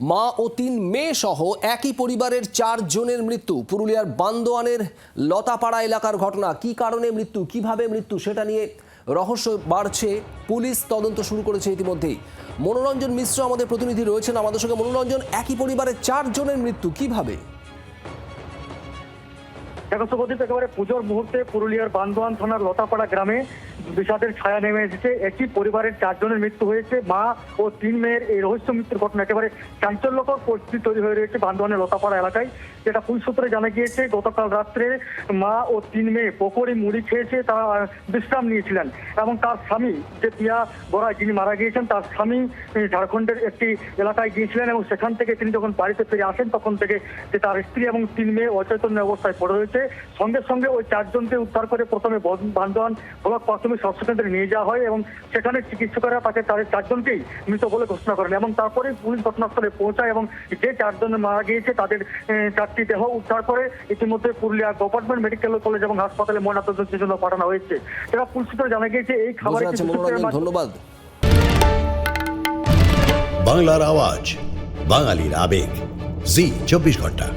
মা ও তিন মেয়ে সহ একই পরিবারের চার জনের মৃত্যু। পুরুলিয়ার বান্দোয়ানের লতাপাড়া এলাকার ঘটনা, কি কারণে মৃত্যু, কীভাবে মৃত্যু সেটা নিয়ে রহস্য বাড়ছে। পুলিশ তদন্ত শুরু করেছে ইতিমধ্যেই। মনোরঞ্জন মিশ্র আমাদের প্রতিনিধি রয়েছেন আমাদের সঙ্গে। মনোরঞ্জন, একই পরিবারের চারজনের মৃত্যু, কীভাবে? দেখো সুপ্রদীপ একেবারে পুজোর মুহূর্তে পুরুলিয়ার বান্দোয়ান থানার লতাপাড়া গ্রামে বিষাদের ছায়া নেমে এসেছে। একই পরিবারের চারজনের মৃত্যু হয়েছে। মা ও তিন মেয়ের এই রহস্য মৃত্যুর ঘটনা একেবারে চাঞ্চল্যকর পরিস্থিতি তৈরি হয়ে রয়েছে বান্দোয়ানের লতাপাড়া এলাকায়। যেটা পুলিশ সূত্রে জানা গিয়েছে, গতকাল রাত্রে মা ও তিন মেয়ে পকোড়ি, মুড়ি খেয়েছে, তারা বিশ্রাম নিয়েছিলেন। এবং তার স্বামী, যে পিয়া বড়া যিনি মারা গিয়েছেন, তার স্বামী ঝাড়খণ্ডের একটি এলাকায় গিয়েছিলেন এবং সেখান থেকে তিনি যখন বাড়িতে ফিরে আসেন, তখন থেকে যে তার স্ত্রী এবং তিন মেয়ে অচৈতন্য অবস্থায় পড়ে রয়েছে। সঙ্গে সঙ্গে ওই চারজনকে উদ্ধার করে প্রথমে বন- বান্দোয়ান ব্লক প্রাথমিক স্বাস্থ্যকেন্দ্রে নিয়ে যাওয়া হয় এবং সেখানে চিকিৎসকেরা তাকে তাদের চারজনকেই মৃত বলে ঘোষণা করেন এবং তারপরে পুলিশ ঘটনাস্থলে পৌঁছায় এবং যে চারজন মারা গিয়েছে তাদের চারটি দেহ উদ্ধার করে ইতিমধ্যে পুরুলিয়া গভর্নমেন্ট মেডিকেল কলেজ এবং হাসপাতালে ময়নাতদন্তের জন্য পাঠানো হয়েছে। এরা পুলিশ সূত্রে জানা গিয়েছে এই খাবারে ধন্যবাদ। বাংলার আওয়াজ বাঙালির আবেগ। জি চব্বিশ ঘণ্টা।